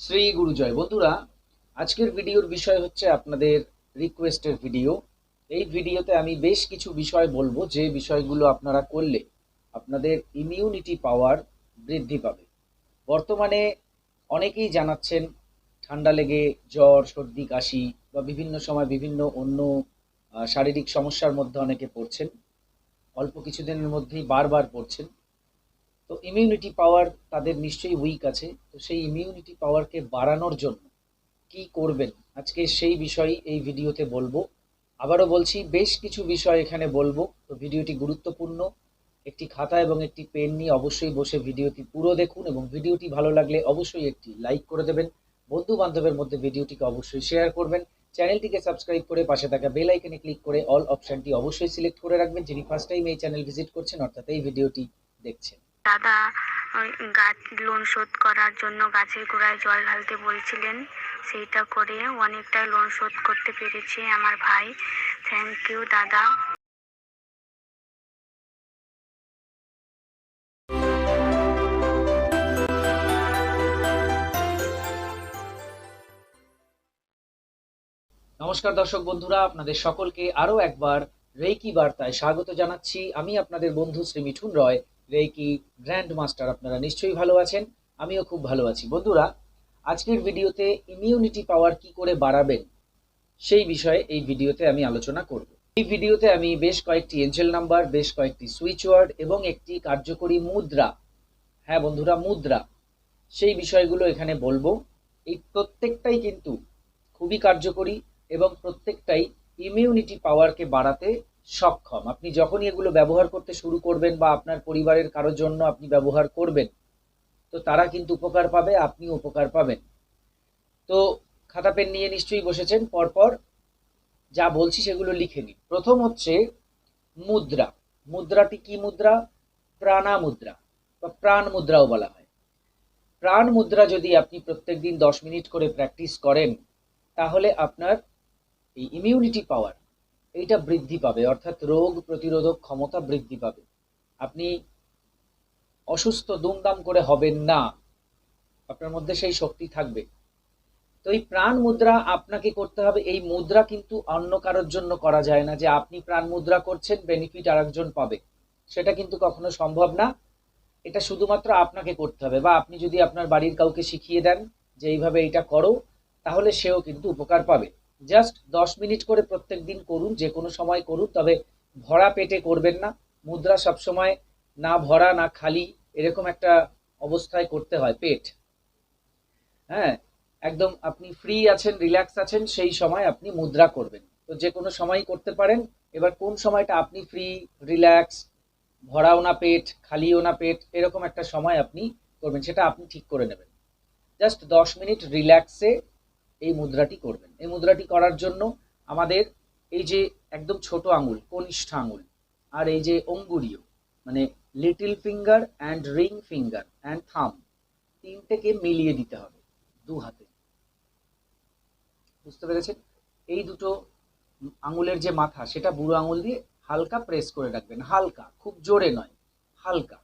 শ্রী গুরুজয় বন্ধুরা, আজকের ভিডিওর বিষয় হচ্ছে আপনাদের রিকোয়েস্টের ভিডিও এই ভিডিওতে আমি বেশ কিছু বিষয় বলব, যে বিষয়গুলো আপনারা করলে আপনাদের ইমিউনিটি পাওয়ার বৃদ্ধি পাবে। বর্তমানে অনেকেই জানাচ্ছেন, ঠান্ডা লেগে জ্বর, সর্দি, কাশি বা বিভিন্ন সময় বিভিন্ন অন্য শারীরিক সমস্যার মধ্যে অনেকে পড়ছেন। অল্প কিছুদিনের মধ্যেই বারবার পড়ছেন। তো ইমিউনিটি পাওয়ার তাদের নিশ্চয়ই উইক আছে। তো সেই ইমিউনিটি পাওয়ারকে বাড়ানোর জন্য কি করবেন? আজকে সেই বিষয়ই এই ভিডিওতে বলব। আবারও বলছি, বেশ কিছু বিষয় এখানে বলব। তো ভিডিওটি গুরুত্বপূর্ণ। একটি খাতা এবং একটি পেন নিয়ে অবশ্যই বসে ভিডিওটি পুরো দেখুন এবং ভিডিওটি ভালো লাগলে অবশ্যই একটি লাইক করে দেবেন। বন্ধু বান্ধবের মধ্যে ভিডিওটিকে অবশ্যই শেয়ার করবেন। চ্যানেলটিকে সাবস্ক্রাইব করে পাশে থাকা বেল আইকনে ক্লিক করে অল অপশানটি অবশ্যই সিলেক্ট করে রাখবেন। যিনি ফার্স্ট টাইম এই চ্যানেল ভিজিট করছেন, অর্থাৎ এই ভিডিওটি দেখছেন। দাদা গাছ লোন শোধ করার জন্য গাছের গোড়ায় জল ঢালতে বলছিলেন। সেইটা করে অনেকটাই লোন শোধ করতে পেরেছে আমার ভাই। থ্যাংক ইউ দাদা। নমস্কার দর্শক বন্ধুরা, আপনাদের সকলকে আরও একবার রেইকি বার্তায় স্বাগত জানাচ্ছি। আমি আপনাদের বন্ধু Shri Mithun Roy. Reiki grand master আপনারা নিশ্চয়ই ভালো আছেন, আমিও খুব ভালো আছি। বন্ধুরা, আজকের ভিডিওতে ইমিউনিটি পাওয়ার কি করে বাড়াবেন, সেই বিষয়ে এই ভিডিওতে আমি আলোচনা করব। এই ভিডিওতে আমি বেশ কয়েকটি এঞ্জেল নাম্বার বেশ কয়েকটি সুইচ ওয়ার্ড এবং একটি কার্যকরী মুদ্রা। হ্যাঁ বন্ধুরা, মুদ্রা। সেই বিষয়গুলো এখানে বলব। এই প্রত্যেকটাই কিন্তু খুবই কার্যকরী এবং প্রত্যেকটাই ইমিউনিটি পাওয়ারকে বাড়াতে সক্ষম। আপনি যখনই এগুলো ব্যবহার করতে শুরু করবেন বা আপনার পরিবারের কারোর জন্য আপনি ব্যবহার করবেন, তো তারা কিন্তু উপকার পাবে আপনি উপকার পাবেন। তো খাতা, পেন নিয়ে নিশ্চয়ই বসেছেন, পরপর যা বলছি সেগুলো লিখে নিন। প্রথম হচ্ছে মুদ্রা। মুদ্রাটি কি মুদ্রা? প্রাণা মুদ্রা বা প্রাণ মুদ্রাও বলা হয়। প্রাণ মুদ্রা যদি আপনি প্রত্যেকদিন দশ মিনিট করে প্র্যাকটিস করেন, তাহলে আপনার এই ইমিউনিটি পাওয়ার এইটা বৃদ্ধি পাবে, অর্থাৎ রোগ প্রতিরোধক ক্ষমতা বৃদ্ধি পাবে। আপনি অসুস্থ, দুমদাম করে হবেন না। আপনার মধ্যে সেই শক্তি থাকবে। তো এই প্রাণ মুদ্রা আপনাকে করতে হবে। এই মুদ্রা কিন্তু অন্য কারোর জন্য করা যায় না যে আপনি প্রাণ মুদ্রা করছেন বেনিফিট আরেকজন পাবে। সেটা কিন্তু কখনো সম্ভব না। এটা শুধুমাত্র আপনাকে করতে হবে বা আপনি যদি আপনার বাড়ির কাউকে শিখিয়ে দেন যে এইভাবে এটা করো, তাহলে সেও কিন্তু উপকার পাবে। জাস্ট দশ মিনিট করে প্রত্যেক দিন করুন, যে কোনো সময় করুন, তবে ভরা পেটে করবেন না। মুদ্রা সবসময় না ভরা, না খালি, এরকম একটা অবস্থায় করতে হয় পেট। হ্যাঁ একদম আপনি ফ্রি আছেন রিল্যাক্স আছেন, সেই সময় আপনি মুদ্রা করবেন। তো যে কোনো সময় করতে পারেন। এবার কোন সময়টা আপনি ফ্রি রিল্যাক্স ভরাও না পেট, খালিও না পেট, এরকম একটা সময় আপনি করবেন, সেটা আপনি ঠিক করে নেবেন। জাস্ট দশ মিনিট রিল্যাক্সে এই মুদ্রাটি করবেন। এই মুদ্রাটি করার জন্য আমাদের এই যে একদম ছোট আঙুল, কনিষ্ঠ আঙুল, আর এই যে অঙ্গুরীয় মানে little finger and ring finger and thumb তিনটেকে মিলিয়ে দিতে হবে দু হাতে। বুঝতে পেরেছেন? এই দুটো আঙুলের যে মাথা, সেটা বুড়ো আঙুল দিয়ে হালকা প্রেস করে রাখবেন। হালকা, খুব জোরে নয়, হালকা।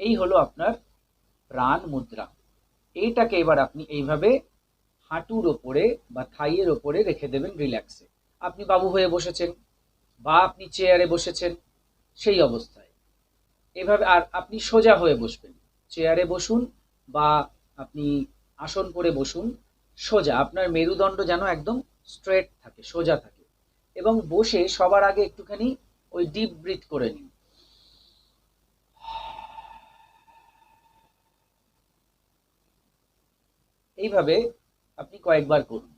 এই হলো আপনার প্রাণ মুদ্রা। এইটাকে এবার আপনি এইভাবে হাঁটুর ওপরে বা থাইয়ের ওপরে রেখে দেবেন রিল্যাক্সে। আপনি বাবু হয়ে বসেছেন বা আপনি চেয়ারে বসেছেন, সেই অবস্থায়। এভাবে আর আপনি সোজা হয়ে বসবেন। চেয়ারে বসুন বা আপনি আসন করে বসুন, সোজা। আপনার মেরুদণ্ড যেন একদম স্ট্রেট থাকে, সোজা থাকে। এবং বসে সবার আগে একটুখানি ওই ডিপ ব্রিথ করে নিন। এইভাবে আপনি কয়েকবার করুন।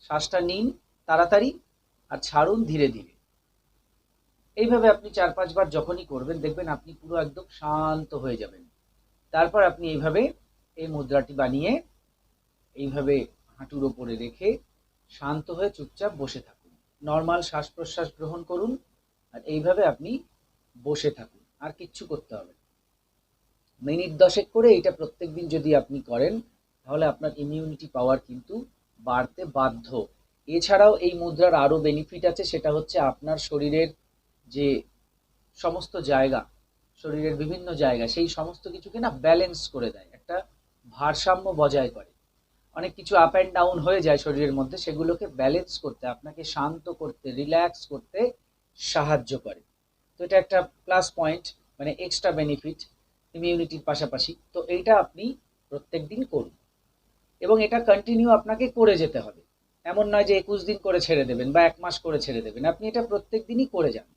শ্বাসটা নিন তাড়াতাড়ি আর ছাড়ুন ধীরে ধীরে। এইভাবে আপনি চার পাঁচবার যখনই করবেন, দেখবেন আপনি পুরো একদম শান্ত হয়ে যাবেন। তারপর আপনি এইভাবে এই মুদ্রাটি বানিয়ে এইভাবে হাঁটুর ওপরে রেখে শান্ত হয়ে চুপচাপ বসে থাকুন। নর্মাল শ্বাস প্রশ্বাস গ্রহণ করুন আর এইভাবে আপনি বসে থাকুন। আর কিচ্ছু করতে হবে। মিনিট দশেক করে এইটা প্রত্যেকদিন যদি আপনি করেন তাহলে আপনার ইমিউনিটি পাওয়ার কিন্তু বাড়তে বাধ্য। এছাড়াও এই মুদ্রার আরও বেনিফিট আছে, সেটা হচ্ছে আপনার শরীরের যে সমস্ত জায়গা, শরীরের বিভিন্ন জায়গা, সেই সমস্ত কিছুকে না ব্যালেন্স করে দেয়, একটা ভারসাম্য বজায় করে। অনেক কিছু আপ অ্যান্ড ডাউন হয়ে যায় শরীরের মধ্যে, সেগুলোকে ব্যালেন্স করতে, আপনাকে শান্ত করতে রিল্যাক্স করতে সাহায্য করে। তো এটা একটা প্লাস পয়েন্ট মানে এক্সট্রা বেনিফিট ইমিউনিটির পাশাপাশি। তো এইটা আপনি প্রত্যেক দিন করুন। এবং এটা কন্টিনিউ আপনাকে করে যেতে হবে। এমন নয় যে একুশ দিন করে ছেড়ে দেবেন বা এক মাস করে ছেড়ে দেবেন। আপনি এটা প্রত্যেক দিনই করে যান।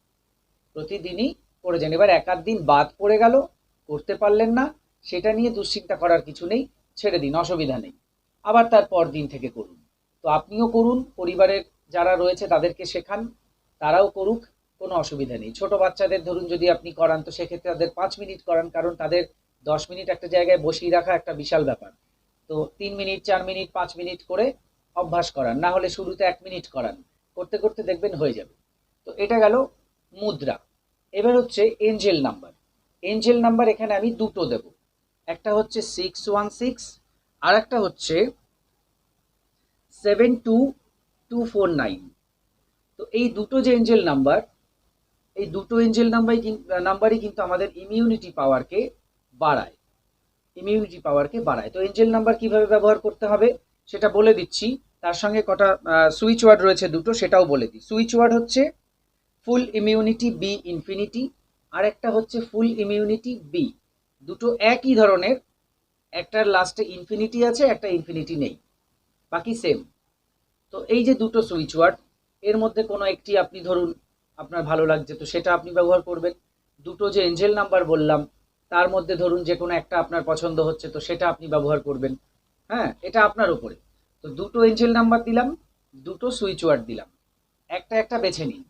প্রতিদিনই করে যান। এবার এক দিন বাদ পড়ে গেল, করতে পারলেন না, সেটা নিয়ে দুশ্চিন্তা করার কিছু নেই, ছেড়ে দিন, অসুবিধা নেই। আবার তার পর দিন থেকে করুন। তো আপনিও করুন, পরিবারের যারা রয়েছে তাদেরকে শেখান, তারাও করুক, কোনো অসুবিধা নেই। ছোট বাচ্চাদের ধরুন যদি আপনি করান, তো সেক্ষেত্রে তাদের পাঁচ মিনিট করান, কারণ তাদের দশ মিনিট একটা জায়গায় বসিয়ে রাখা একটা বিশাল ব্যাপার। তো তিন মিনিট, চার মিনিট, পাঁচ মিনিট করে অভ্যাস করান। না হলে শুরুতে এক মিনিট করান। করতে করতে দেখবেন হয়ে যাবে। তো এটা গেল মুদ্রা। এবার হচ্ছে এঞ্জেল নাম্বার এঞ্জেল নাম্বার এখানে আমি দুটো দেব। একটা হচ্ছে সিক্স ওয়ান সিক্স আর একটা হচ্ছে seven two two four nine তো এই দুটো যে এঞ্জেল নাম্বার এই দুটো এঞ্জেল নাম্বারই নাম্বারই কিন্তু আমাদের ইমিউনিটি পাওয়ারকে বাড়ায়। ইমিউনিটি পাওয়ারকে বাড়ায়। তো এঞ্জেল নাম্বার কীভাবে ব্যবহার করতে হবে সেটা বলে দিচ্ছি। তার সঙ্গে কটা সুইচ ওয়ার্ড রয়েছে দুটো, সেটাও বলে দিই। সুইচ ওয়ার্ড হচ্ছে ফুল ইমিউনিটি বি ইনফিনিটি আর একটা হচ্ছে ফুল ইমিউনিটি বি দুটো একই ধরনের, একটার লাস্টে ইনফিনিটি আছে, একটা ইনফিনিটি নেই। বাকি সেম তো এই যে দুটো সুইচ ওয়ার্ড এর মধ্যে কোনো একটি আপনি ধরুন, আপনার ভালো লাগছে, তো সেটা আপনি ব্যবহার করবেন। দুটো যে এঞ্জেল নাম্বার বললাম তার মধ্যে ধরুন যে কোনো একটা আপনার পছন্দ হচ্ছে, তো সেটা আপনি ব্যবহার করবেন। হ্যাঁ এটা আপনার উপরে। তো দুটো এঞ্জেল নাম্বার দিলাম, দুটো সুইচ ওয়ার্ড দিলাম। একটা একটা বেছে নিন।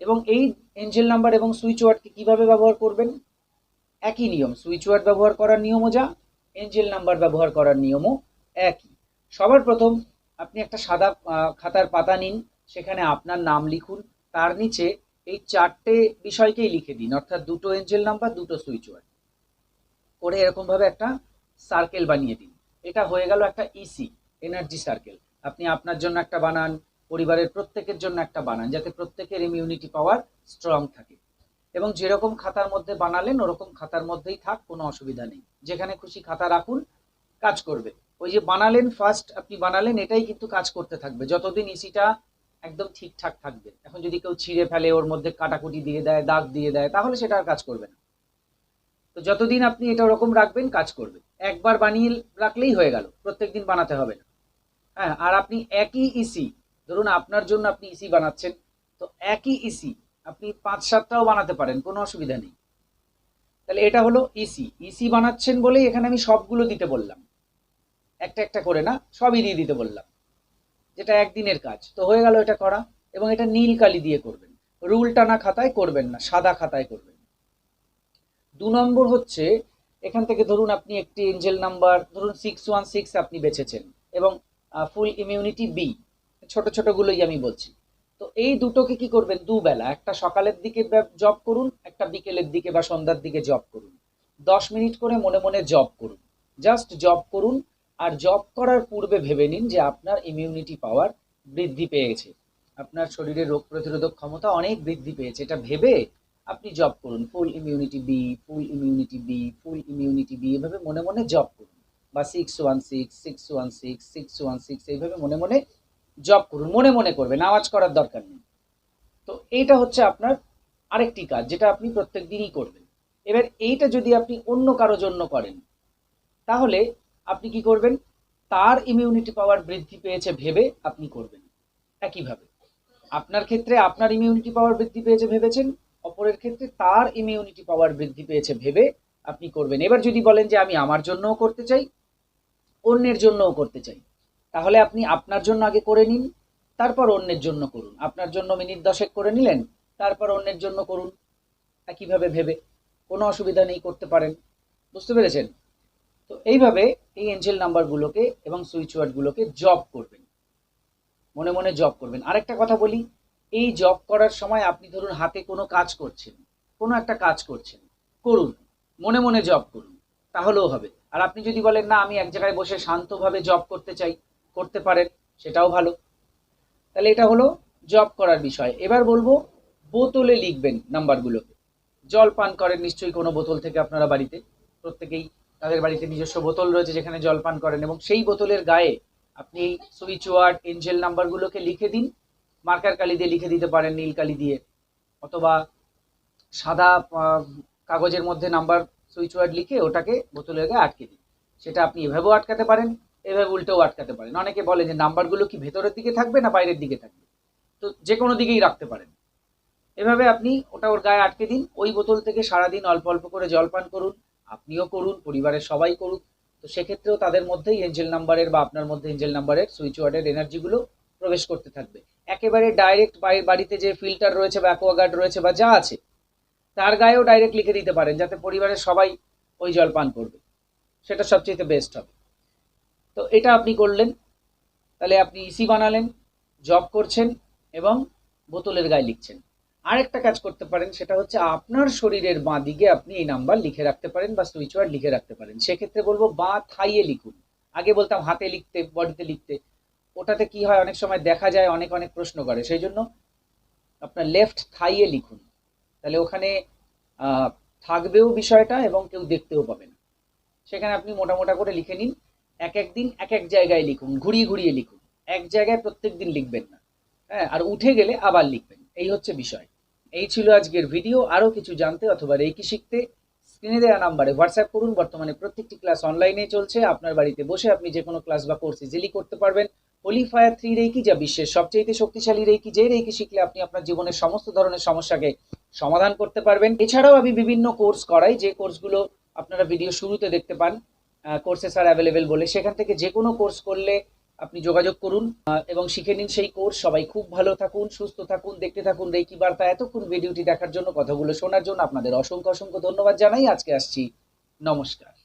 এবং এই এঞ্জেল নাম্বার এবং সুইচ ওয়ার্ডকে কীভাবে ব্যবহার করবেন? একই নিয়ম, সুইচ ওয়ার্ড ব্যবহার করার নিয়মও যা, এঞ্জেল নাম্বার ব্যবহার করার নিয়মও একই। সবার প্রথম আপনি একটা সাদা খাতার পাতা নিন, সেখানে আপনার নাম লিখুন, তার নিচে এই চারটে বিষয়কেই লিখে দিন, অর্থাৎ দুটো এঞ্জেল নাম্বার দুটো সুইচ ওয়ার্ড করে এরকমভাবে একটা সার্কেল বানিয়ে দিন। এটা হয়ে গেল একটা ইসি এনার্জি সার্কেল আপনি আপনার জন্য একটা বানান, পরিবারের প্রত্যেকের জন্য একটা বানান, যাতে প্রত্যেকের ইমিউনিটি পাওয়ার স্ট্রং থাকে। এবং যেরকম খাতার মধ্যে বানালেন, ওরকম খাতার মধ্যেই থাক, কোনো অসুবিধা নেই। যেখানে খুশি খাতা রাখুন, কাজ করবে। ওই যে বানালেন ফার্স্ট আপনি বানালেন, এটাই কিন্তু কাজ করতে থাকবে। যতদিন ইসিটা একদম ঠিকঠাক থাকবে। এখন যদি কেউ ছিঁড়ে ফেলে, ওর মধ্যে কাটাকুটি দিয়ে দেয়, দাগ দিয়ে দেয়, তাহলে সেটা আর কাজ করবে না। তো যতদিন আপনি এটা ওরকম রাখবেন, কাজ করবে। একবার বানিয়ে রাখলেই হয়ে গেল। প্রত্যেকদিন বানাতে হবে না। হ্যাঁ আর আপনি একই ইসি ধরুন আপনার জন্য আপনি ইসি বানাচ্ছেন, তো একই ইসি আপনি পাঁচ সাতটাও বানাতে পারেন, কোনো অসুবিধা নেই। তাহলে এটা হলো ইসি ইসি বানাচ্ছেন বলেই এখানে আমি সবগুলো দিতে বললাম। একটা একটা করে না, সবই দিয়ে দিতে বললাম। যেটা একদিনের কাজ। তো হয়ে গেল এটা করা এবং এটা নীল কালি দিয়ে করবেন। রুল টানা খাতায় করবেন না, সাদা খাতায় করবেন। দু নম্বর হচ্ছে, এখান থেকে ধরুন আপনি একটি এঞ্জেল নাম্বার ধরুন সিক্স ওয়ান সিক্স আপনি বেছেছেন এবং ফুল ইমিউনিটি বি ছোট ছোটগুলোই আমি বলছি। তো এই দুটোকে কি করবেন? দুবেলা, একটা সকালের দিকে জব করুন, একটা বিকেলের দিকে বা সন্ধ্যার দিকে জব করুন। দশ মিনিট করে মনে মনে জব করুন। জাস্ট জব করুন আর জব করার পূর্বে ভেবে নিন যে আপনার ইমিউনিটি পাওয়ার বৃদ্ধি পেয়েছে। আপনার শরীরে রোগ প্রতিরোধক ক্ষমতা অনেক বৃদ্ধি পেয়েছে। এটা ভেবে আপনি জব করুন। Full immunity be full immunity be full immunity be এভাবে মনে মনে জব করুন। বা six one six six one six six one six এইভাবে মনে মনে জব করুন। মনে মনে করবেন, আওয়াজ করার দরকার নেই। তো এইটা হচ্ছে আপনার আরেকটি কাজ, যেটা আপনি প্রত্যেক দিনই করবেন। এবার এইটা যদি আপনি অন্য কারও জন্য করেন, তাহলে আপনি কি করবেন? তার ইমিউনিটি পাওয়ার বৃদ্ধি পেয়েছে ভেবে আপনি করবেন। একইভাবে, আপনার ক্ষেত্রে আপনার ইমিউনিটি পাওয়ার বৃদ্ধি পেয়েছে ভেবেছেন, অপরের ক্ষেত্রে তার ইমিউনিটি পাওয়ার বৃদ্ধি পেয়েছে ভেবে আপনি করবেন। এবার যদি বলেন যে আমি আমার জন্যও করতে চাই, অন্যের জন্যও করতে চাই, তাহলে আপনি আপনার জন্য আগে করে নিন, তারপর অন্যের জন্য করুন। আপনার জন্য মিনিট দশেক করে নিলেন, তারপর অন্যের জন্য করুন। একইভাবে ভেবে, কোনো অসুবিধা নেই, করতে পারেন। বুঝতে পেরেছেন? তো এইভাবে এই এঞ্জেল নাম্বারগুলোকে এবং সুইচ ওয়ার্ডগুলোকে জব করবেন। মনে মনে জব করবেন। আরেকটা কথা বলি, এই জব করার সময় আপনি ধরুন হাতে কোনো কাজ করছেন, কোনো একটা কাজ করছেন, করুন, মনে মনে জব করুন, তাহলেও হবে। আর আপনি যদি বলেন, না, আমি এক জায়গায় বসে শান্তভাবে জব করতে চাই, করতে পারেন, সেটাও ভালো। তাহলে এটা হলো জব করার বিষয়। এবার বলব, বোতলে লিখবেন নাম্বারগুলোকে জল পান করেন নিশ্চয়ই কোনো বোতল থেকে আপনারা বাড়িতে, প্রত্যেকেই। তাদের বাড়িতে নিজস্ব বোতল রয়েছে যেখানে জল পান করেন এবং সেই বোতলের গায়ে আপনি সুইচ ওয়ার্ড, এঞ্জেল নাম্বারগুলোকে লিখে দিন। মার্কার কালি দিয়ে লিখে দিতে পারেন, নীল কালি দিয়ে। অথবা সাদা কাগজের মধ্যে নাম্বার, সুইচ ওয়ার্ড লিখে ওটাকে বোতলের গায়ে আটকে দিন। সেটা আপনি এভাবেও আটকাতে পারেন, এভাবে উল্টেও আটকাতে পারেন। অনেকে বলে যে নাম্বারগুলো কি ভেতরের দিকে থাকবে না বাইরের দিকে থাকবে? তো যে কোনো দিকেই রাখতে পারেন। এভাবে আপনি ওটা ওর গায়ে আটকে দিন। ওই বোতল থেকে সারাদিন অল্প অল্প করে জল পান করুন। আপনিও করুন, পরিবারের সবাই করুক। তো সেক্ষেত্রেও তাদের মধ্যেই এঞ্জেল নাম্বারের বা আপনার মধ্যে এঞ্জেল নাম্বারের সুইচ ওয়ার্ডের এনার্জিগুলো প্রবেশ করতে থাকবে। একেবারে ডাইরেক্ট বাড়িতে যে ফিল্টার রয়েছে বা অ্যাকোয়াগার্ড রয়েছে বা যা আছে, তার গায়েও ডাইরেক্ট লিখে দিতে পারেন যাতে পরিবারের সবাই ওই জল পান করবে। সেটা সবচেয়ে বেস্ট হবে। তো এটা আপনি করলেন। তাহলে আপনি ইসি বানালেন জব করছেন এবং বোতলের গায়ে লিখছেন। আরেকটা কাজ করতে পারেন, সেটা হচ্ছে আপনার শরীরের বাঁ দিকে আপনি এই নাম্বার লিখে রাখতে পারেন বা সুইচ ওয়ার্ড লিখে রাখতে পারেন। সেক্ষেত্রে বলব বাঁ থাইয়ে লিখুন। আগে বলতাম হাতে লিখতে বডিতে লিখতে। ওটাতে কি হয়, অনেক সময় দেখা যায়, অনেক অনেক প্রশ্ন করে। সেই জন্য আপনার লেফট থাইয়ে লিখুন। তাহলে ওখানে থাকবেও বিষয়টা এবং কেউ দেখতেও পাবে না। সেখানে আপনি মোটা মোটা করে লিখে নিন। এক এক দিন, এক এক জায়গায় লিখুন। ঘুরিয়ে ঘুরিয়ে লিখুন। এক জায়গায় প্রত্যেক দিন লিখবেন না। হ্যাঁ আর উঠে গেলে আবার লিখবেন। এই হচ্ছে বিষয়। এই ছিল আজকের ভিডিও আরও কিছু জানতে অথবা রেকি শিখতে স্ক্রিনে দেওয়া নাম্বারে হোয়াটসঅ্যাপ করুন। বর্তমানে প্রত্যেকটি ক্লাস অনলাইনে চলছে। আপনার বাড়িতে বসে আপনি যে কোনো ক্লাস বা কোর্স ইজিলি করতে পারবেন। হোলিফায়ার থ্রি রেকি, যা বিশ্বের সবচেয়ে শক্তিশালী রেকি, যে রেকি শিখলে আপনি আপনার জীবনের সমস্ত ধরনের সমস্যাকে সমাধান করতে পারবেন। এছাড়াও আমি বিভিন্ন কোর্স করাই, যে কোর্সগুলো আপনারা ভিডিও শুরুতে দেখতে পান কোর্সেস আর অ্যাভেলেবেল বলে। সেখান থেকে যে কোনো কোর্স করলে আপনি যোগাযোগ করুন এবং শিখে নিন সেই কোর্স। সবাই খুব ভালো থাকুন, সুস্থ থাকুন, দেখতে থাকুন রেকি বার্তা এতক্ষণ ভিডিওটি দেখার জন্য, কথাগুলো শোনার জন্য আপনাদের অসংখ্য অসংখ্য ধন্যবাদ জানাই। আজকে আসছি। নমস্কার।